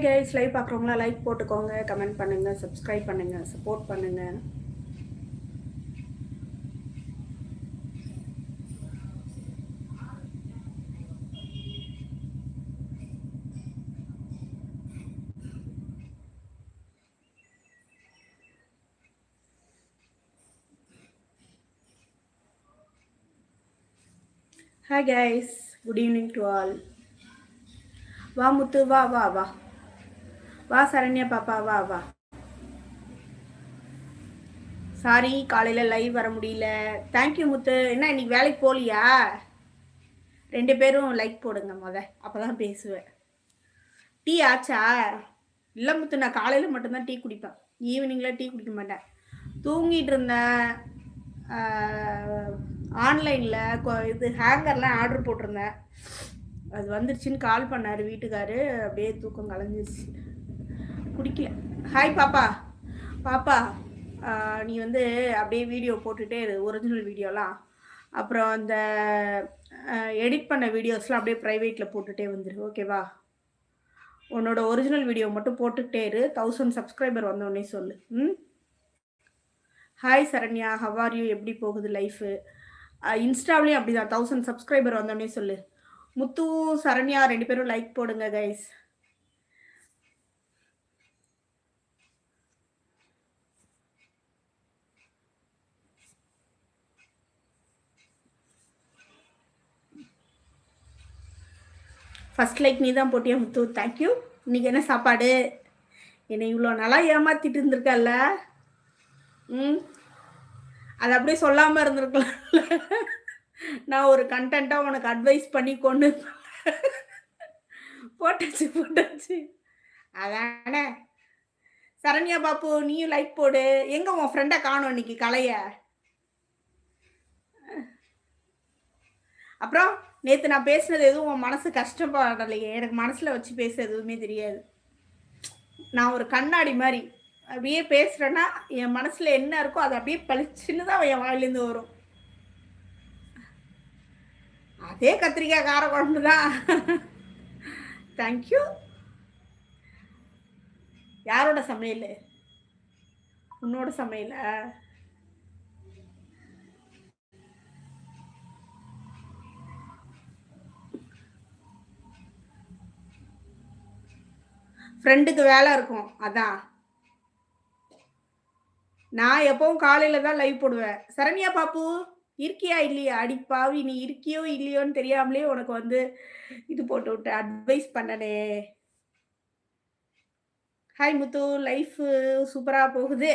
Hi guys live பார்க்குறவங்களா like போட்டுக்கோங்க comment பண்ணுங்கள் சப்ஸ்கிரைப் பண்ணுங்கள் சப்போர்ட் பண்ணுங்கள் hi guys good evening to all வா முத்து வா வா வா. வா சரண்யா பாப்பா வா வா. சாரி காலையில் லைவ் வர முடியல. Thank you Muthu. என்ன இன்னைக்கு வேலைக்கு போகலையா ரெண்டு பேரும் லைக் போடுங்க முத. அப்போ தான் பேசுவேன். டீ ஆச்சா? இல்லை முத்து நான் காலையில் மட்டும்தான் டீ குடிப்பேன். ஈவினிங்கில் டீ குடிக்க மாட்டேன். தூங்கிட்டு இருந்தேன். ஆன்லைனில் இது ஹேங்கர்லாம் ஆர்டர் போட்டிருந்தேன். அது வந்துருச்சுன்னு கால் பண்ணார் வீட்டுக்காரு. அப்படியே தூக்கம் கலைஞ்சிருச்சு. குடிக்கல. ஹாய் பாப்பா. பாப்பா நீ வந்து அப்படியே வீடியோ போட்டுகிட்டே இரு. ஒரிஜினல் வீடியோலாம் அப்புறம் அந்த எடிட் பண்ண வீடியோஸ்லாம் அப்படியே ப்ரைவேட்டில் போட்டுகிட்டே வந்துரு. ஓகேவா உன்னோட ஒரிஜினல் வீடியோ மட்டும் போட்டுக்கிட்டே இரு. தௌசண்ட் சப்ஸ்கிரைபர் வந்தோடனே சொல்லு. ம்? ஹாய் சரண்யா. ஹவார் யூ எப்படி போகுது லைஃபு இன்ஸ்டாவிலையும் அப்படி தான் தௌசண்ட் சப்ஸ்கிரைபர் வந்தோடனே சொல்லு. முத்து சரண்யா ரெண்டு பேரும் லைக் போடுங்க கைஸ் ஃபர்ஸ்ட் லைக் நீ தான் போட்டியா முத்து? தேங்க்யூ இன்னைக்கு என்ன சாப்பாடு? என்னை இவ்வளோ நல்லா ஏமாத்திட்டு இருந்திருக்கல்ல? ம்? அது அப்படியே சொல்லாமல் இருந்திருக்கலாம் நான் ஒரு கண்டாக உனக்கு அட்வைஸ் பண்ணி கொண்டு போட்டாச்சு போட்டாச்சு. அதானே. சரண்யா பாப்பு நீயும் லைக் போடு. எங்க உன் ஃப்ரெண்டை காணும் இன்னைக்கு கலைய? அப்புறம்? நேற்று நான் பேசுனது எதுவும் உன் மனசு கஷ்டப்படலையே. எனக்கு மனசில் வச்சு பேச எதுவுமே தெரியாது. நான் ஒரு கண்ணாடி மாதிரி அப்படியே பேசுகிறேன்னா என் மனசில் என்ன இருக்கோ அது அப்படியே பளிச்சுன்னு தான் என் வாயிலேருந்து வரும். அதே கத்திரிக்காய் கார குழம்பு தான் தேங்க்யூ யாரோட சமையல்? உன்னோட சமையலை? ஃப்ரெண்டுக்கு வேலை இருக்கும். அதான். நான் எப்பவும் காலையில தான் லைவ் போடுவேன். சரண்யா பாப்பு இருக்கியா இல்லையா? அடிப்பாவி நீ இருக்கியோ இல்லையோன்னு தெரியாமலே உனக்கு வந்து இது போட்டு விட்டு அட்வைஸ் பண்ணனே. ஹாய் முத்து லைஃப் சூப்பரா போகுது.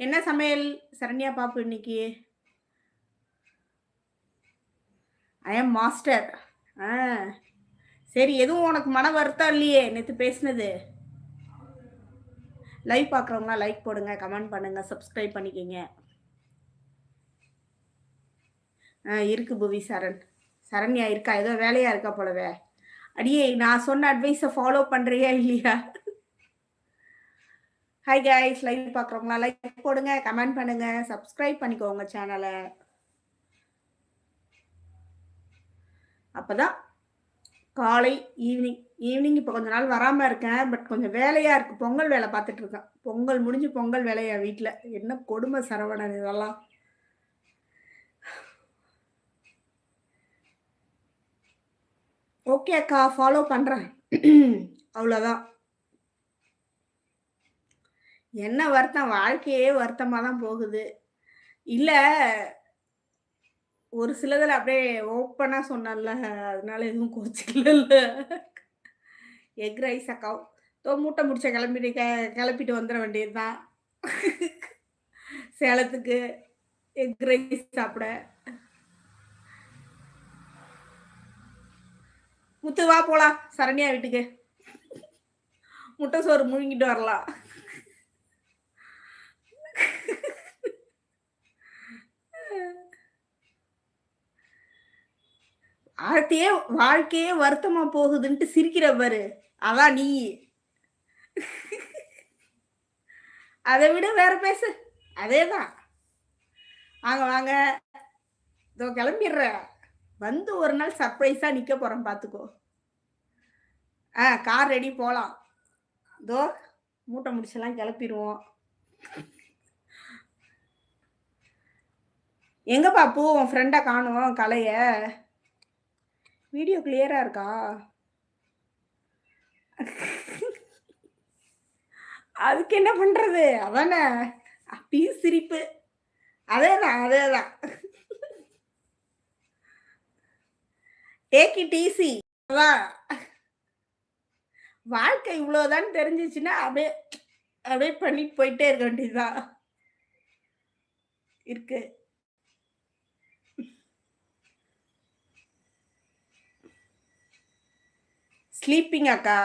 என்ன சமையல் சரண்யா பாப்பு இன்னைக்கு? ஐ எம் மாஸ்டர் ஆ. சரி எதுவும் உனக்கு மன வருத்தம் இல்லையே? நேற்று பேசினது. லைவ் பார்க்குறவங்களா லைக் போடுங்க கமெண்ட் பண்ணுங்க சப்ஸ்கிரைப் பண்ணிக்கோங்க. ஆ இருக்கு புவி சரண். சரண்யா இருக்கா? ஏதோ வேலையா இருக்கா போலவே. அடியே நான் சொன்ன அட்வைஸை ஃபாலோ பண்றியா இல்லையா? ஹாய் கைஸ் லைவ் பார்க்குறவங்களா லைக் போடுங்க கமெண்ட் பண்ணுங்க சப்ஸ்கிரைப் பண்ணிக்கோங்க சேனலை அப்போதான் காலை ஈவினிங் ஈவினிங் இப்போ கொஞ்ச நாள் வராமல் இருக்கேன். பட் கொஞ்சம் வேலையாக இருக்குது பொங்கல் வேலை பார்த்துட்டு இருக்கேன். பொங்கல் முடிஞ்சு பொங்கல் வேலையா வீட்டில் என்ன கொடுமை சரவணன் இதெல்லாம். ஓகே அக்கா ஃபாலோ பண்ணுறேன் அவ்வளோதான் என்ன வருத்தம்? வாழ்க்கையே வருத்தமாக தான் போகுது. இல்லை ஒரு சிலதில் அப்படியே ஓப்பனாக சொன்னால அதனால எதுவும் கோச்சிக்கல எக் ரைஸ் அக்கா. தோ மூட்டை முடிச்ச கிளம்பிட்டு க கிளப்பிட்டு வந்துட வேண்டியது தான் சேலத்துக்கு எக் ரைஸ் சாப்பிட. முத்துவா போலாம். சரண்யா வீட்டுக்கு. முட்டை சோறு முழுங்கிட்டு வரலாம். வாழ்க்கையே வாழ்க்கையே வருத்தமா போகுதுன்ட்டு சிரிக்கிற பாரு அதான் நீ. அதை விட வேற பேசு. அதேதான் வாங்க வாங்க. இதோ கிளம்பிடுற. வந்து ஒரு நாள் சர்ப்ரைஸா நிக்க போறேன் பாத்துக்கோ ஆ கார் ரெடி போகலாம் இதோ மூட்டை முடிச்செல்லாம் கிளப்பிடுவோம். எங்கப்பா பூ உன் ஃப்ரெண்டை காணும் கலைய வீடியோ கிளியராக இருக்கா? அதுக்கு என்ன பண்ணுறது அதானே. அப்பயும் சிரிப்பு. அதேதான் அதேதான். டேக் இட் ஈஸி அதான் வாழ்க்கை இவ்வளோதான் தெரிஞ்சிச்சுன்னா அப்படியே அப்படியே பண்ணிட்டு போயிட்டே இருக்க வேண்டியதுதான். இருக்கு. ஸ்லீப்பிங் அக்கா.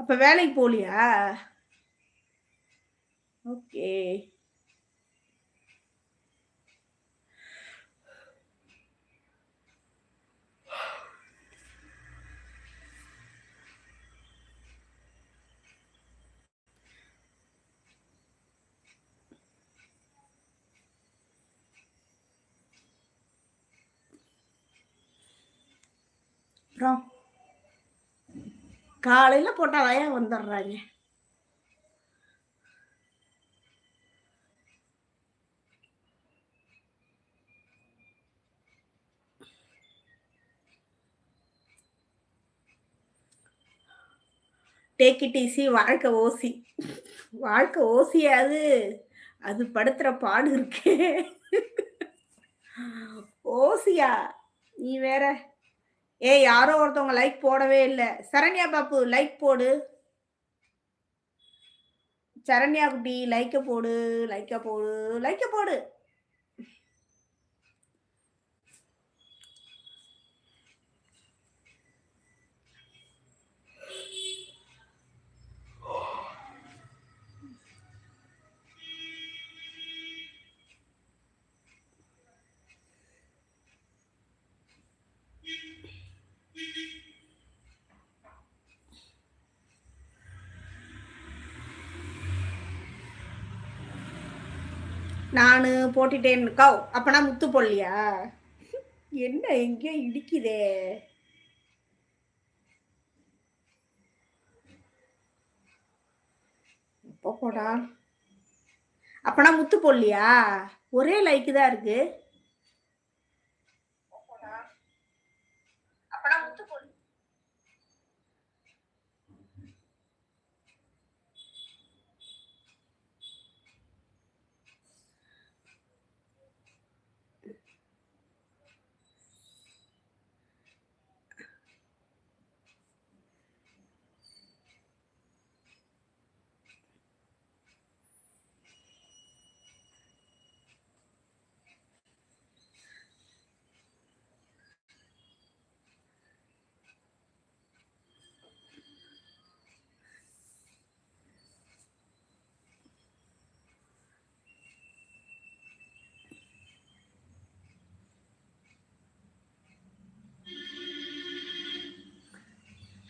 அப்போ வேலைக்கு போகலையா ஓகே அப்புறம்? காலையில போட்டாலையா வந்துடுறாங்க. டேக் இட் ஈஸி வாழ்க்கை ஓசி. வாழ்க்கை ஓசியாது. அது படுத்துற பாடு இருக்கே. ஓசியா நீ வேற. ஏய் யாரோ ஒருத்தவங்க லைக் போடவே இல்லை. சரண்யா பாப்பு லைக் போடு. சரண்யா குட்டி லைக்க போடு லைக்க போடு லைக்க போடு. நான் போட்டுட்டேன் கவ் அப்பனா முத்து போடலையா? என்ன எங்கேயோ இடிக்குதே. எப்போ போடா? அப்பனா முத்து போடலையா? ஒரே லைக்கு தான் இருக்குது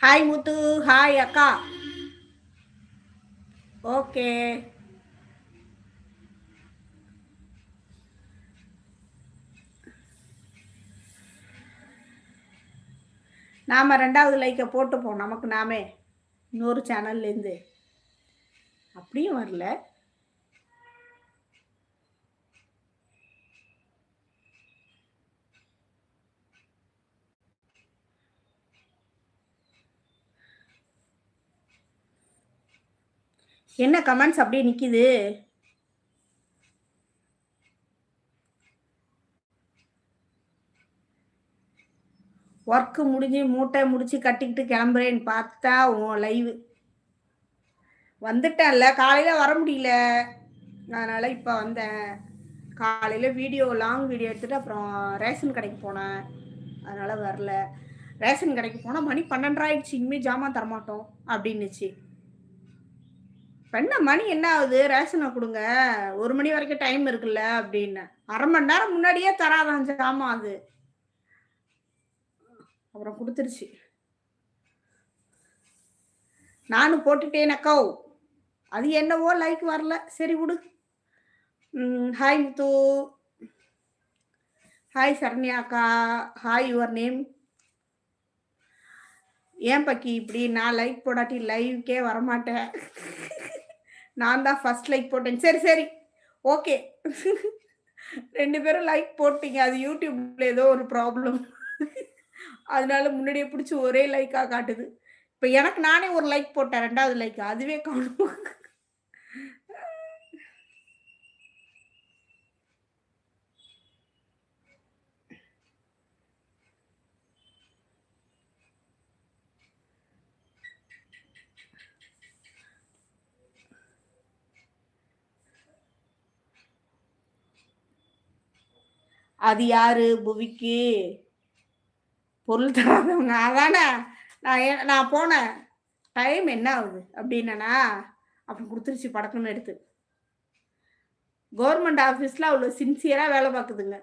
ஹாய் முத்து ஹாய் அக்கா ஓகே நாம் ரெண்டாவது லைக்கை போட்டுப்போம். நமக்கு நாமே இன்னொரு சேனல்லேருந்து அப்படியும் வரல. என்ன கமெண்ட்ஸ் அப்படியே நிற்கிது ஒர்க்கு முடிஞ்சு மூட்டை முடிச்சு கட்டிக்கிட்டு கிளம்புறேன்னு பார்த்தா உன் லைவ் வந்துட்டேன்ல. காலையில் வர முடியல. அதனால் இப்போ வந்தேன். காலையில் வீடியோ லாங் வீடியோ எடுத்துகிட்டு அப்புறம் ரேஷன் கடைக்கு போனேன். அதனால் வரல. ரேஷன் கடைக்கு போனால் மணி பன்னெண்டாயிடுச்சு இனிமேல் ஜாமான் தரமாட்டோம். அப்படின்னுச்சு. என்ன மணி என்ன ஆகுது? ரேஷனை கொடுங்க. ஒரு மணி வரைக்கும் டைம் இருக்குல்ல அப்படின்னு. அரை மணி நேரம் முன்னாடியே தராதான் ஜாமான் அது. அப்புறம் கொடுத்துருச்சு. நானும் போட்டுட்டேன் அக்கோ. அது என்னவோ லைக் வரல. சரி விடு. ஹாய் முத்து. ஹாய் சரண்யா அக்கா. ஹாய் யுவர் நேம் ஏன் பக்கி இப்படி? நான் லைக் போடாட்டி லைவ்க்கே வரமாட்டேன். நான் தான் ஃபர்ஸ்ட் லைக் போட்டேன். சரி சரி. ஓகே ரெண்டு பேரும் லைக் போட்டீங்க. அது யூடியூப்ல ஏதோ ஒரு ப்ராப்ளம் அதனால முன்னாடியே பிடிச்சி ஒரே லைக்காக காட்டுது. இப்போ எனக்கு நானே ஒரு லைக் போட்டேன். ரெண்டாவது லைக் அதுவே காணும் அது யாரு? புவிக்கு. பொருள் தராதவங்க. அதானே? நான் ஏ- நான் போனேன். டைம் என்ன ஆகுது? அப்படின்னா அப்புறம் கொடுத்துருச்சு படக்குன்னு எடுத்து. கவர்மெண்ட் ஆஃபீஸில் அவ்வளோ சின்சியராக வேலை பார்க்குதுங்க.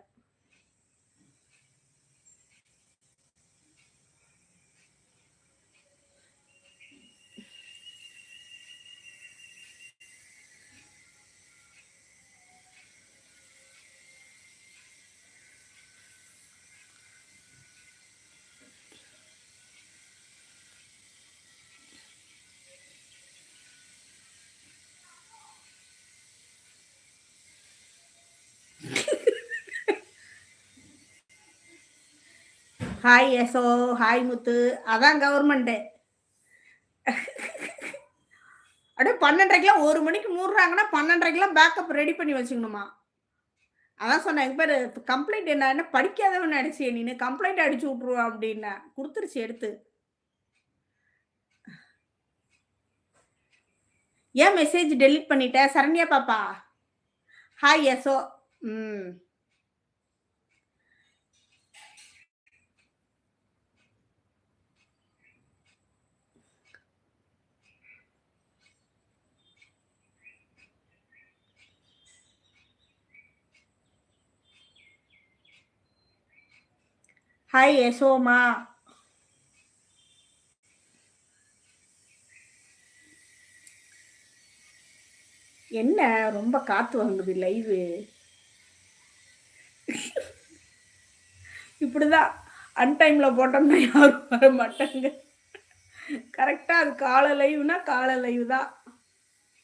ஹாய் எசோ ஹாய் முத்து. அதான் கவர்மெண்ட்டு அப்படியே பன்னெண்டரைக்கெல்லாம் ஒரு மணிக்கு மூடுறாங்கன்னா பன்னெண்டரைக்கெல்லாம் பேக்கப் ரெடி பண்ணி வச்சுக்கணுமா? அதான் சொன்னேன் எங்கள் பேர் கம்ப்ளைண்ட் என்ன என்ன படிக்காதவன் அடிச்சு நீனு. கம்ப்ளைண்ட் அடிச்சு விட்ருவான் அப்படின்னா. கொடுத்துருச்சு எடுத்து. ஏன் மெசேஜ் டெலீட் பண்ணிட்டேன் சரண்யா பாப்பா. ஹாய் எசோ ம். ஹாய் யசோமா என்ன? ரொம்ப காத்து வாங்குது லைவு இப்படிதான். அன்டைமில் போட்டோம்னா யாரும் வர மாட்டாங்க. கரெக்டாக அது காலை லைவ்னா காலை லைவ் தான்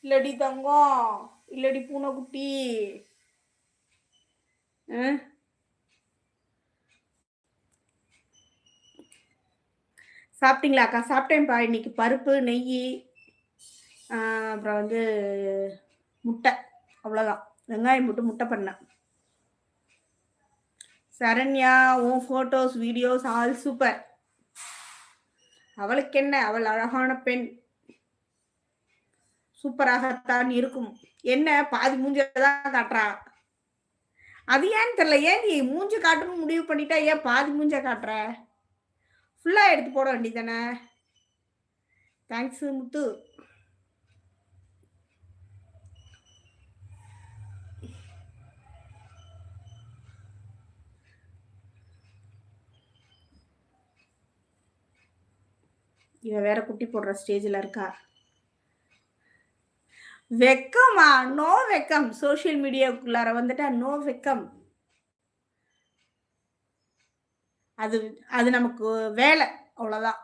இல்லடி தங்கம். இல்லடி பூனைக்குட்டி. ஆ? சாப்பிட்டீங்களாக்கா சாப்பிட்டேன்ப்பா. இன்னைக்கு பருப்பு நெய் அப்புறம் வந்து முட்டை. அவ்வளோதான் வெங்காயம் போட்டு முட்டை பண்ணேன். சரண்யா உன் ஃபோட்டோஸ் வீடியோஸ் ஆல் சூப்பர் அவளுக்கு என்ன? அவள் அழகான பெண். சூப்பராகத்தான் இருக்கும். என்ன? பாதி மூஞ்சதான் காட்டுறா. அது ஏன்னு தெரியல. ஏன் நீ மூஞ்சி காட்டணும்னு முடிவு பண்ணிட்டா? ஏன் பாதி மூஞ்ச காட்டுற? ஃபுல்லாக எடுத்து போட வேண்டியதானே தேங்க்ஸ் முத்து. இவ வேற குட்டி போடுற ஸ்டேஜில் இருக்கா? வெக்கமா? நோ வெக்கம். சோஷியல் மீடியாக்குள்ளார வந்துட்டா நோ வெக்கம். அது அது நமக்கு வேலை அவ்வளோதான்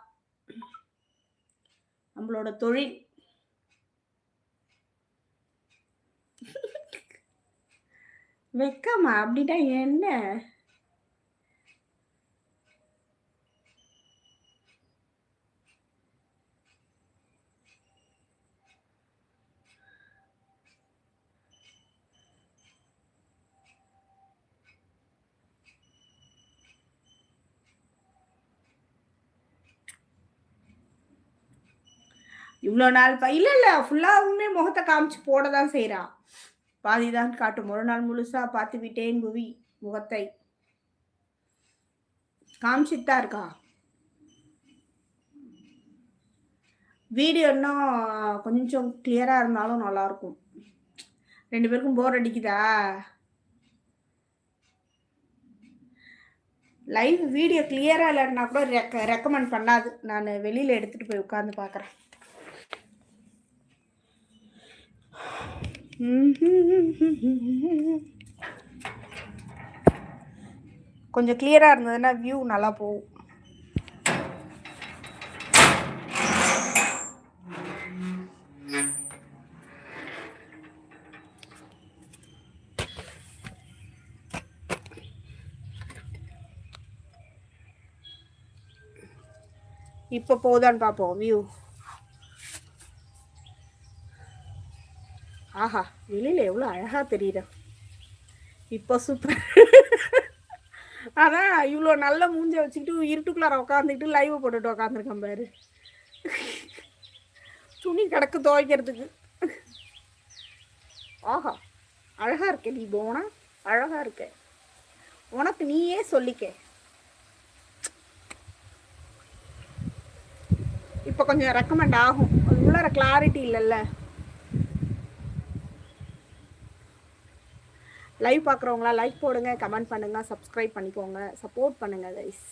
நம்மளோட தொழில். வெக்கமா? அப்படின்னா என்ன? இவ்வளோ நாள் ப இல்லை இல்லை ஃபுல்லாகவுமே முகத்தை காமிச்சு போட தான் செய்கிறான் பாதி தான் காட்டும். ஒரு நாள் முழுசாக பார்த்து விட்டேன் புவி முகத்தை. காமிச்சிட்டு தான் இருக்கா? வீடியோ இன்னும் கொஞ்சம் கிளியராக இருந்தாலும் நல்லாயிருக்கும் ரெண்டு பேருக்கும் போர் அடிக்குதா? லைவ் வீடியோ கிளியராக இல்லைன்னா கூட ரெக்க ரெக்கமெண்ட் பண்ணாது. நான் வெளியில் எடுத்துகிட்டு போய் உட்காந்து பார்க்குறேன் கொஞ்சம் கிளியராக இருந்ததுன்னா வியூ நல்லா போகும். இப்போ போகுதான்னு பார்ப்போம் வியூ ஆஹா வெளியில் எவ்வளோ அழகாக தெரியுற இப்போ சூப்பர் அதான் இவ்வளோ நல்ல மூஞ்ச வச்சுக்கிட்டு இருட்டுக்குள்ளார உட்காந்துக்கிட்டு லைவ் போட்டுட்டு உட்காந்துருக்கேன் பாரு. துணி கிடக்கு துவைக்கிறதுக்கு. ஆஹா அழகாக இருக்க நீ போனா அழகாக இருக்க. உனக்கு நீயே சொல்லிக்க. இப்போ கொஞ்சம் ரெக்கமெண்ட் ஆகும். அது உள்ளார கிளாரிட்டி இல்லைல்ல. லைவ் பார்க்குறவங்களா லைக் போடுங்க கமெண்ட் பண்ணுங்க சப்ஸ்கிரைப் பண்ணிக்கோங்க சப்போர்ட் பண்ணுங்க கைஸ்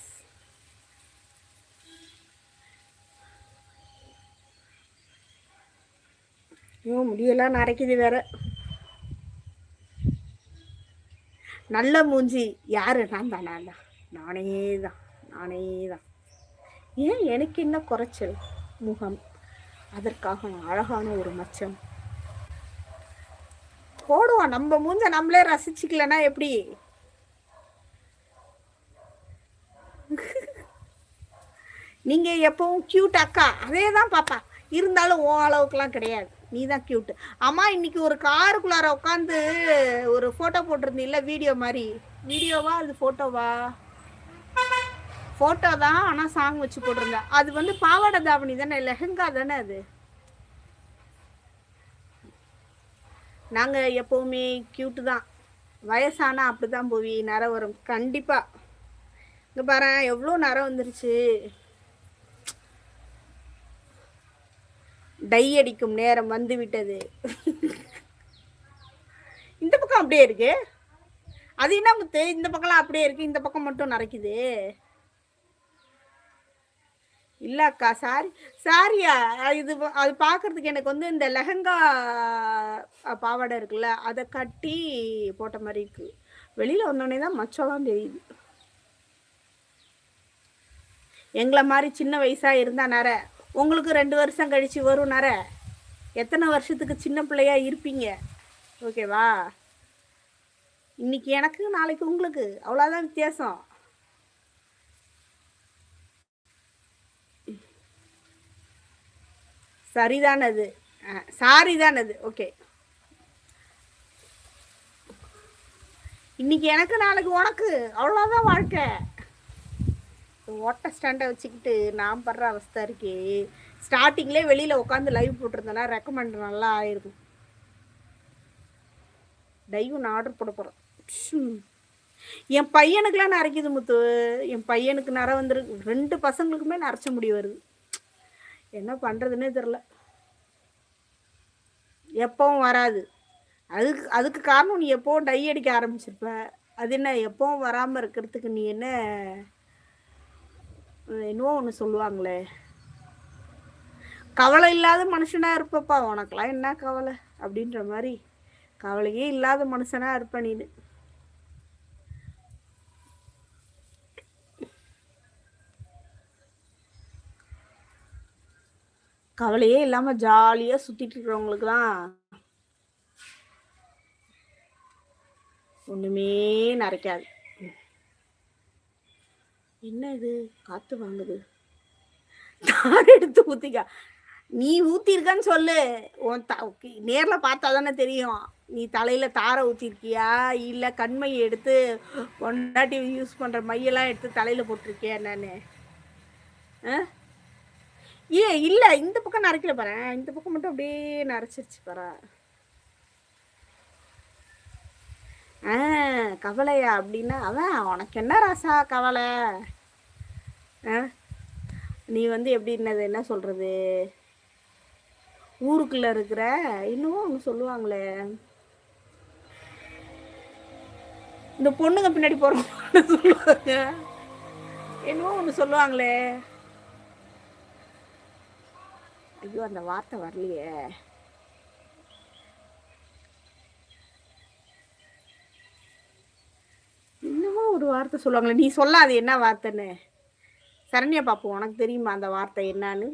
ஐயோ முடியெல்லாம் நரைக்குது வேற. நல்ல மூஞ்சி. யாரு? நான் தான் நான் தான். நானே தான் நானே தான். ஏன் எனக்கு என்ன குறைச்சல்? முகம். அதற்காக அழகான ஒரு மச்சம். போடுவோம். நம்ம மூஞ்ச நம்மளே ரசிச்சுக்கலன்னா எப்படி? நீங்க எப்பவும் கியூட் அக்கா. அதே தான் பாப்பா. இருந்தாலும் ஓ அளவுக்குலாம் கிடையாது. நீ தான் கியூட் அம்மா இன்னைக்கு ஒரு காருக்குள்ளார உட்காந்து ஒரு ஃபோட்டோ போட்டிருந்தீல்ல வீடியோ மாதிரி. வீடியோவா அது ஃபோட்டோவா ஃபோட்டோ தான் ஆனால் சாங் வச்சு போட்டிருந்தேன். அது வந்து பாவாடை தாவணி தானே? லெஹங்கா தானே அது? நாங்கள் எப்போவுமே க்யூட்டு தான். வயசானால் அப்படி தான் போவி நரம் வரும். கண்டிப்பாக இங்கே பாரு எவ்வளோ நரம் வந்துருச்சு. டை அடிக்கும் நேரம் வந்து விட்டது. இந்த பக்கம் அப்படியே இருக்கு. அது என்ன முத்து? இந்த பக்கம்லாம் அப்படியே இருக்கு. இந்த பக்கம் மட்டும் நரைக்குது. இல்லை அக்கா சாரி சாரியா இது அது பார்க்கறதுக்கு எனக்கு வந்து இந்த லெஹங்கா பாவாடை இருக்குல்ல அதை கட்டி போட்ட மாதிரி இருக்கு. வெளியில் வந்தோடனே தான் மச்சம்லாம் தெரியுது. எங்களை மாதிரி சின்ன வயசாக இருந்தால் நர உங்களுக்கு ரெண்டு வருஷம் கழித்து வரும் நர எத்தனை வருஷத்துக்கு சின்ன பிள்ளையாக இருப்பீங்க? ஓகேவா? இன்னைக்கு எனக்கு நாளைக்கு உங்களுக்கு அவ்வளோதான் வித்தியாசம். சரிதான் அது சாரி தான் அது ஓகே. இன்னைக்கு எனக்கு நாளைக்கு உனக்கு. அவ்வளோதான் வாழ்க்கை. ஓட்ட ஸ்டாண்டை வச்சுக்கிட்டு நான் படுற அவஸ்தை இருக்கே. ஸ்டார்டிங்லேயே வெளியில் உட்காந்து லைவ் போட்டிருந்தேன்னா ரெக்கமெண்ட் நல்லா ஆயிருக்கும். டைவ் நான் ஆர்டர் போட போகிறேன் என் பையனுக்கெலாம் நரைக்குது முத்து. என் பையனுக்கு நர வந்துருக்கு ரெண்டு பசங்களுக்குமே நரைச்ச முடி வருது. என்ன பண்ணுறதுன்னே தெரில எப்பவும் வராது. அதுக்கு அதுக்கு காரணம் நீ எப்போவும் டை அடிக்க ஆரம்பிச்சிருப்ப. அது என்ன எப்பவும் வராமல் இருக்கிறதுக்கு நீ என்ன என்னவோ ஒன்று சொல்லுவாங்களே. கவலை இல்லாத மனுஷனாக இருப்பப்பா. உனக்கெல்லாம் என்ன கவலை? அப்படின்ற மாதிரி கவலையே இல்லாத மனுஷனாக இருப்ப நீனு. கவலையே இல்லாம ஜாலியா சுத்திட்டு இருக்கிறவங்களுக்கு ஒன்றுமே ஒண்ணுமே நரைக்காது. என்ன இது? காத்து வாங்குது. நான் எடுத்து ஊத்திக்க. நீ ஊற்றிருக்கான்னு சொல்லு. உன் த நேர்ல பார்த்தா தானே தெரியும். நீ தலையில தாரை ஊத்திருக்கியா? இல்ல கண்மை எடுத்து ஒன்னாட்டி யூஸ் பண்ற மையெல்லாம் எடுத்து தலையில போட்டிருக்கியா என்னன்னு? ஆ? ஏ இல்ல இந்த பக்கம் நரைக்கல பாரு. இந்த பக்கம் மட்டும் அப்படியே நரைச்சிருச்சு பாரு. ஆ கவலையா அப்படின்னா அதான் உனக்கு என்ன ராசா கவலை? ஆ நீ வந்து எப்படி என்னது என்ன சொல்றது? ஊருக்குள்ள இருக்கிற இன்னமும் ஒன்று சொல்லுவாங்களே. இந்த பொண்ணுங்க பின்னாடி போறவங்க சொல்லுவாங்க. என்னவோ ஒன்று சொல்லுவாங்களே. ஐயோ அந்த வார்த்தை வரலையே. இன்னமும் ஒரு வார்த்தை சொல்லுவாங்களே. நீ சொல்லாது என்ன வார்த்தைன்னு. சரண்யா பாப்போம் உனக்கு தெரியுமா அந்த வார்த்தை என்னன்னு?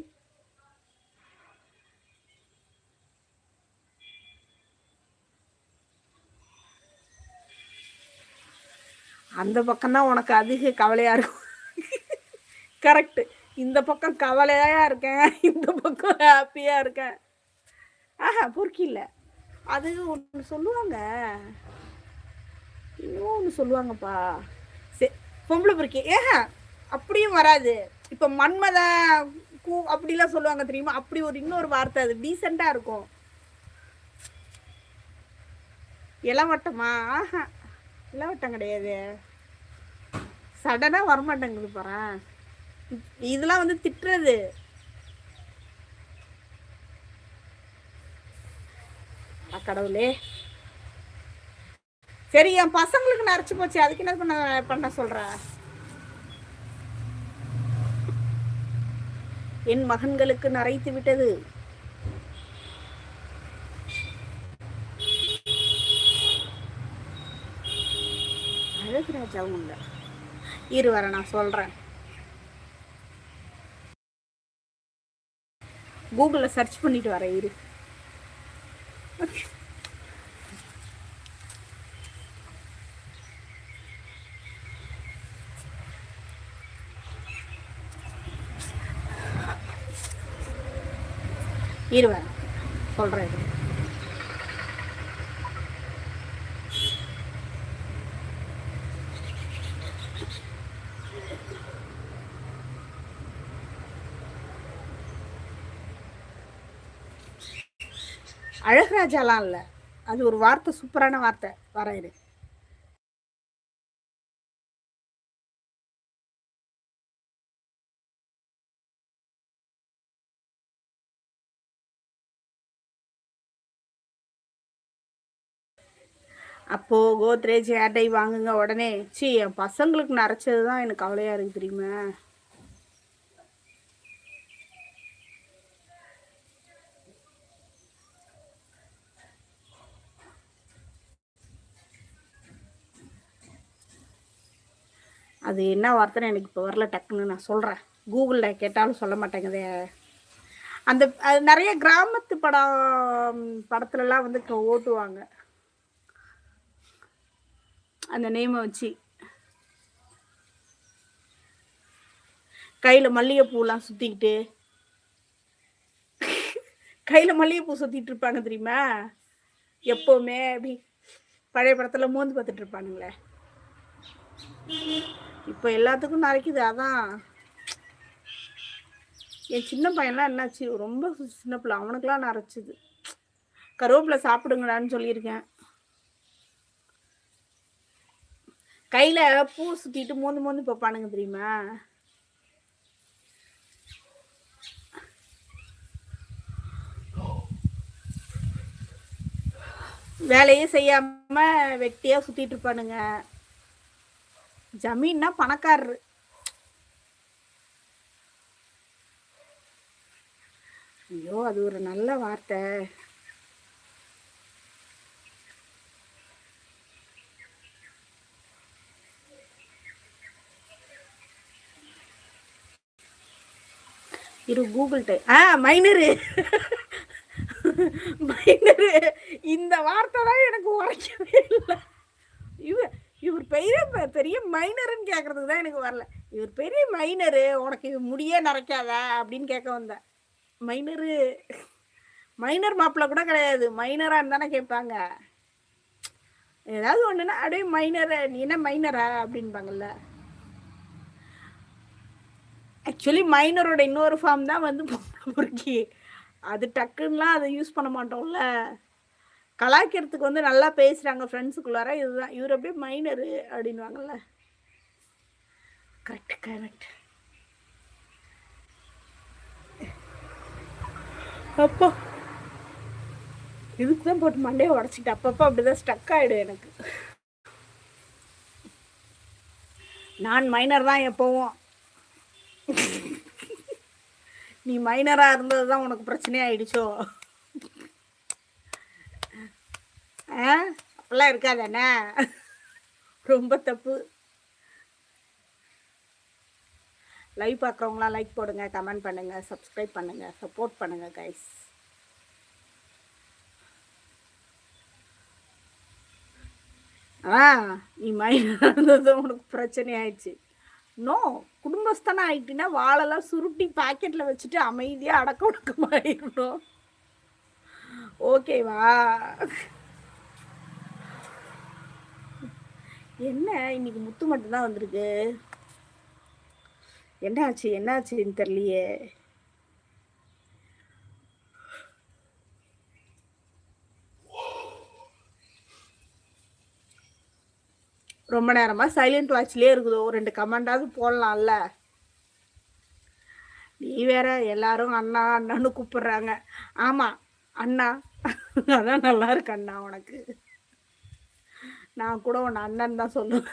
அந்த பக்கம்தான் உனக்கு அதிக கவலையாக இருக்கும். கரெக்ட் இந்த பக்கம் கவலையாக இருக்கேன். இந்த பக்கம் ஹாப்பியாக இருக்கேன். ஆஹா பொறுக்கி இல்லை அது ஒன்று சொல்லுவாங்க. இன்னும் ஒன்று சொல்லுவாங்கப்பா. சரி பொம்பளை பொறுக்கி ஏஹா அப்படியும் வராது. இப்போ மன்மத கூ அப்படிலாம் சொல்லுவாங்க தெரியுமா? அப்படி ஒரு இன்னொரு வார்த்தை அது. டீசெண்டாக இருக்கும். இளவட்டமா? ஆஹா இளவட்டம் கிடையாது. சடனாக வரமாட்டேங்குது பாரு இதெல்லாம் வந்து திட்டுறது. கடவுளே. சரி என் பசங்களுக்கு நரைச்சு போச்சு. அதுக்கு என்ன பண்ண பண்ண சொல்ற? என் மகன்களுக்கு நரைத்து விட்டது. அழகுராஜாவும் இல்லை இரு வர நான் சொல்றேன். கூகுளில் சர்ச் பண்ணிட்டு வரேன் இரு. இருவன் சொல்கிறேன் அழகுராஜாலாம் இல்லை. அது ஒரு வார்த்தை சூப்பரான வார்த்தை. வர இரு. அப்போ கோத்ரேஜ் ஏர்டை வாங்குங்க உடனே. சி என் பசங்களுக்கு நரைச்சது தான் எனக்கு கவலையா இருக்கு தெரியுமா? அது என்ன வார்த்தைன்னு எனக்கு இப்போ வரல டக்குன்னு நான் சொல்கிறேன் கூகுளில் கேட்டாலும் சொல்ல மாட்டேங்குதே. அந்த அது நிறைய கிராமத்து படம் படத்துலலாம் வந்து ஓட்டுவாங்க. அந்த நேமை வச்சு. கையில் மல்லிகைப்பூலாம் சுற்றிக்கிட்டு கையில் மல்லிகைப்பூ சுற்றிட்டு இருப்பாங்க தெரியுமா? எப்போவுமே அப்படி பழைய படத்தில் மோந்து பார்த்துட்டு இருப்பானுங்களே. இப்போ எல்லாத்துக்கும் நரைக்குது அதான். என் சின்ன பையன்லாம் என்னாச்சு ரொம்ப சின்ன பிள்ளை அவனுக்குலாம் நரைச்சிது. கருவேப்பிலை சாப்பிடுங்கடான்னு சொல்லியிருக்கேன். கையில் பூ சுற்றிட்டு மோந்து மோந்து பார்ப்பானுங்க தெரியுமா? வேலையே செய்யாமல் வெட்டியாக சுற்றிட்டு இருப்பானுங்க. ஜமீன்னா பணக்காரரு. ஐயோ அது ஒரு நல்ல வார்த்தை. இரு கூகுள் டை ஆ மைனரு. மைனரு. இந்த வார்த்தை தான் எனக்கு உரைக்கவே இல்லை. இவர் இவர் பெரிய பெரிய மைனருன்னு கேட்கறதுக்கு தான் எனக்கு வரல. இவர் பெரிய மைனரு உனக்கு இது முடியே நரைக்காத அப்படின்னு கேட்க வந்தேன். மைனரு மைனர் மாப்பிள்ள கூட கிடையாது. மைனரான்னு தானே கேட்பாங்க ஏதாவது ஒன்றுனா அப்படியே மைனரு நீ என்ன மைனரா அப்படின்பாங்கல்ல. ஆக்சுவலி மைனரோட இன்னொரு ஃபார்ம் தான் வந்து பொறுக்கி. அது டக்குன்னுலாம் அதை யூஸ் பண்ண மாட்டோம்ல. கலாய்க்கிறதுக்கு வந்து நல்லா பேசுகிறாங்க ஃப்ரெண்ட்ஸுக்குள்ளார இதுதான். இவர் அப்படியே மைனரு அப்படின்வாங்கல்ல கரெக்ட் கரெக்ட் அப்போ. இதுக்கு தான் போட்டு மண்டையை உடச்சிக்கிட்டு அப்பப்போ அப்படிதான் ஸ்டக் ஆகிடும் எனக்கு. நான் மைனர் தான் எப்போவும் நீ மைனராக இருந்தது தான் உனக்கு பிரச்சனை ஆயிடுச்சோ ஆ அப்படிலாம் இருக்காதானே? ரொம்ப தப்பு. லைவ் பார்க்குறவங்களாம் லைக் போடுங்க கமெண்ட் பண்ணுங்க சப்ஸ்கிரைப் பண்ணுங்க சப்போர்ட் பண்ணுங்க கைஸ் ஆ நீ மைனராக உனக்கு பிரச்சனை ஆயிடுச்சு. நோ குடும்பஸ்தானா ஆயிட்டுன்னா வாழெல்லாம் சுருட்டி பாக்கெட்டில் வச்சுட்டு அமைதியாக அடக்க ஒடுக்கமாயிடணும் ஓகேவா என்ன? இன்னைக்கு முத்து மட்டும்தான் வந்திருக்கு. என்னாச்சு என்னாச்சுன்னு தெரியலையே. ரொம்ப நேரமா சைலண்ட் வாட்ச்லயே இருக்குது? ஒரு ரெண்டு கமெண்டாவது போடலாம்ல. நீ வேற எல்லாரும் அண்ணா அண்ணான்னு கூப்பிடுறாங்க. ஆமா அண்ணா. அதான் நல்லா இருக்கு அண்ணா உனக்கு. நான் கூட உன் அண்ணன் தான் சொல்லுவேன்.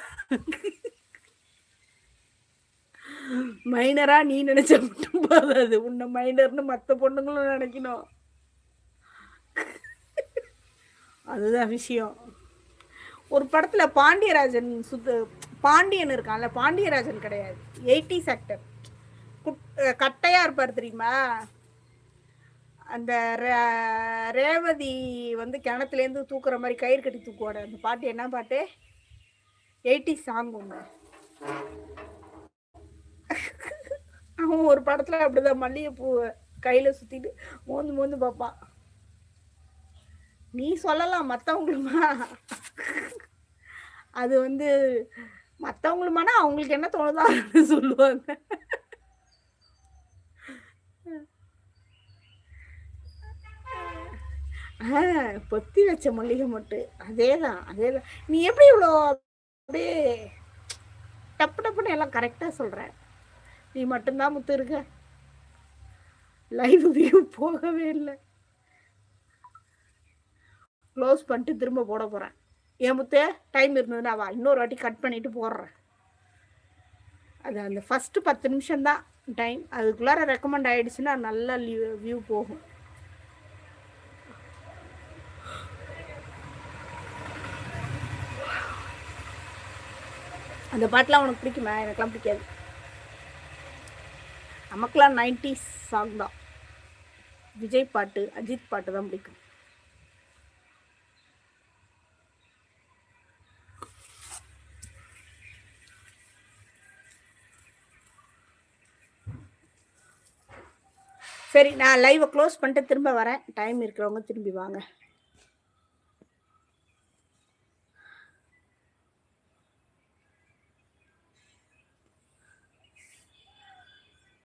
மைனரா நீ நினைச்ச மட்டும் போதாது. உன்னை மைனர்னு மற்ற பொண்ணுங்களும் நினைக்கணும். அதுதான் விஷயம். ஒரு படத்துல பாண்டியராஜன் சுத்து பாண்டியன் இருக்கான்ல பாண்டியராஜன் கிடையாது. எயிட்டி செக்டர் கட்டையா இருப்பார் தெரியுமா? அந்த ரே- ரேவதி வந்து கிணத்துலேருந்து தூக்குற மாதிரி கயிறு கட்டி தூக்குவாட. அந்த பாட்டு என்ன பாட்டு? எயிட்டி சாங் ஒன்று அவன் ஒரு படத்தில் அப்படிதான் மல்லிகைப்பூ கையில் சுற்றிட்டு மோந்து மோந்து பார்ப்பான் நீ சொல்லலாம் மற்றவங்களுமா அது வந்து மற்றவங்களுமானா அவங்களுக்கு என்ன தோணுதோ சொல்லுவாங்க. பொத்தி வச்ச மல்லிகை மொட்டு. அதேதான் அதேதான். நீ எப்படி இவ்வளோ அப்படியே டப்பு டப்புன்னு எல்லாம் கரெக்டாக சொல்கிற நீ மட்டும்தான் முத்து இருக்க. லைவ் வியூ போகவே இல்லை. க்ளோஸ் பண்ணிட்டு திரும்ப போட போகிறேன் ஏன் முத்தே டைம் இருந்ததுன்னா அவள் இன்னொரு வாட்டி கட் பண்ணிவிட்டு போடுறேன். அது அந்த ஃபஸ்ட்டு பத்து நிமிஷம்தான் டைம் அதுக்குள்ளார ரெக்கமெண்ட் ஆகிடுச்சுன்னா நல்ல வியூ போகும். அந்த பாட்டெலாம் உனக்கு பிடிக்குமா? எனக்குலாம் பிடிக்காது. நமக்குலாம் நைன்டிஸ் சாங் தான். விஜய் பாட்டு அஜித் பாட்டு தான் பிடிக்கும். சரி நான் லைவை க்ளோஸ் பண்ணிட்டு திரும்ப வரேன். டைம் இருக்கிறவங்க திரும்பி வாங்க.